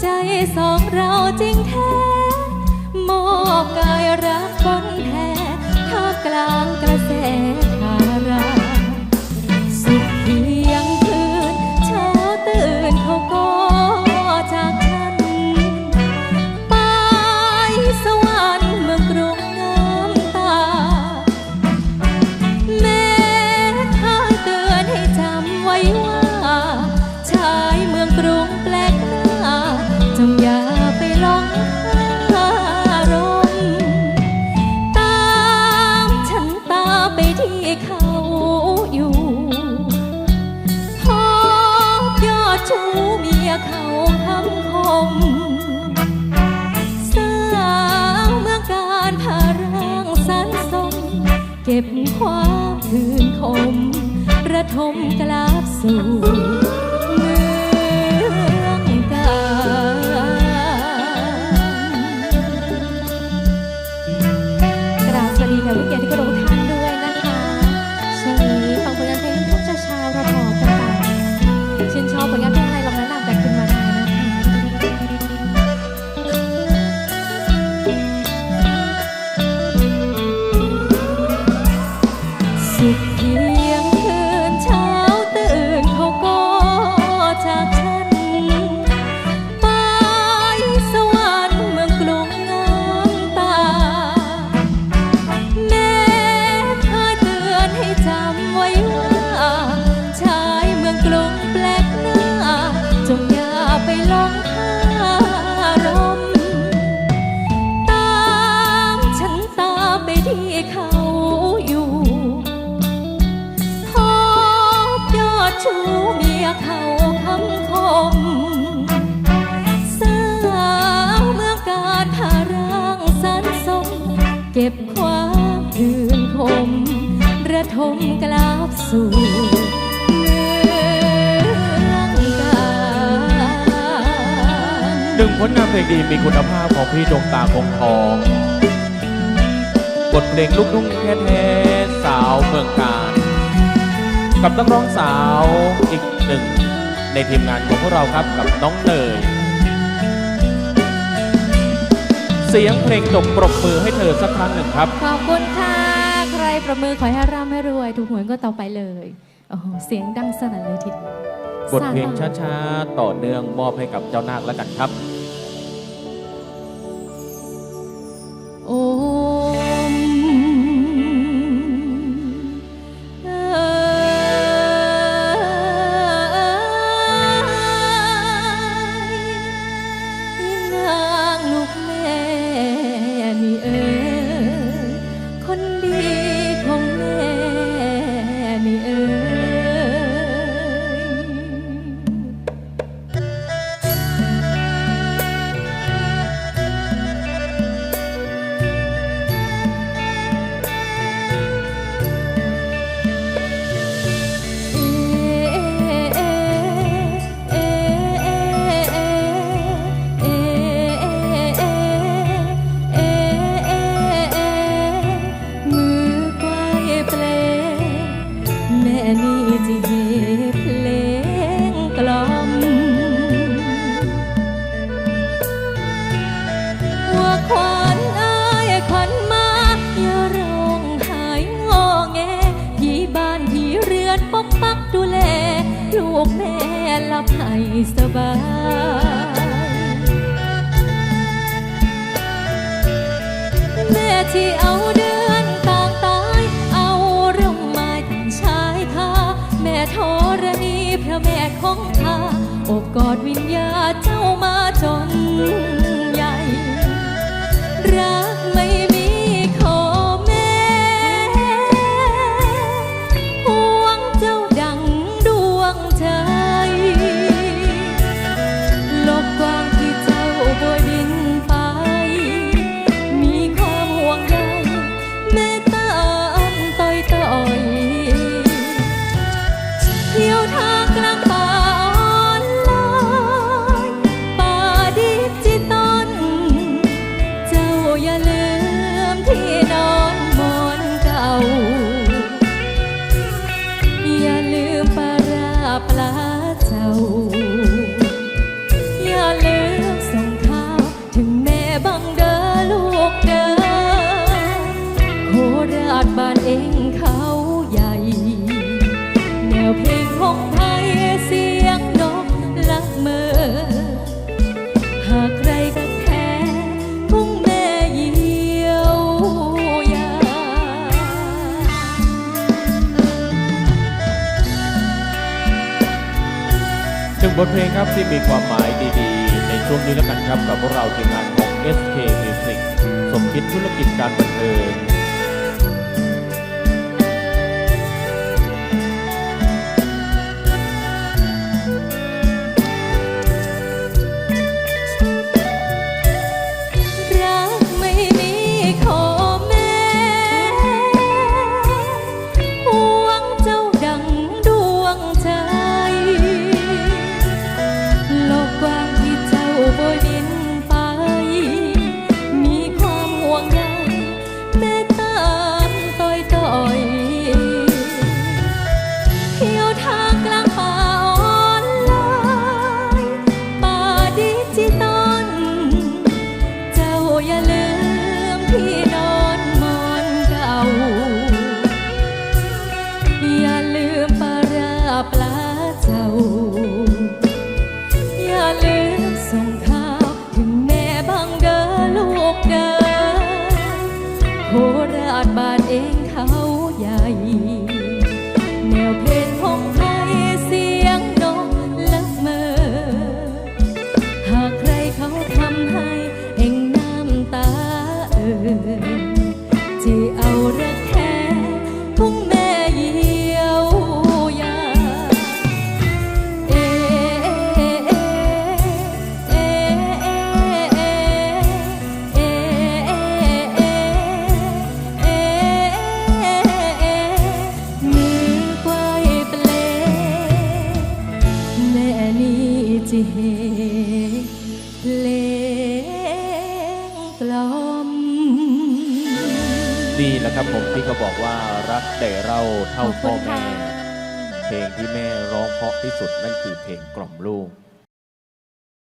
ใจสองเราจริงแท้ มอบกายรักคนแท้ท่ากลางกระแส ระทมกลับสู่ายเมืองกรุงแปลกหน้า จงอย่าไปลงอารมณ์ตามฉันตามไปที่เขาอยู่พบยอดชูเมียเขาคำคมสาวเมืองการพาร่างสันสม เก็บความคืนคม ระทมกลับสู่ หนึ่งผลงานเพลงดีมีคุณภาพของพี่ดวงตาคงทองบทเพลงลูกทุ่งแท้ๆสาวเมืองการ กับนักร้องสาวอีกหนึ่ง ในทีมงานของพวกเราครับกับน้องเนย เสียงเพลงจบปรบมือให้เธอสักครั้งหนึ่งครับ ขอบคุณค่ะ ใครประมือขอให้ร่ำให้รวย ถูกหวยก็ต่อไปเลย โอ้โห เสียงดังสนั่นเลยทีเดียว บทเพลงช้าๆ ต่อเนื่องมอบให้กับเจ้านาคแล้วกันครับ กแม่หลับให้สบายแม่ที่เอาเดื บทเพลงครับที่มีความหมายดีๆ ในช่วงนี้แล้วกันครับกับพวกเราทีมงานของ SK Music สมคิดธุรกิจการบันเทิง อย่าลืมพี่น้อง นี่แหละครับผมที่เขาบอกว่ารักแต่เราเท่าพ่อแม่ เพลงที่แม่ร้องเพราะที่สุดนั่นคือเพลงกล่อมลูก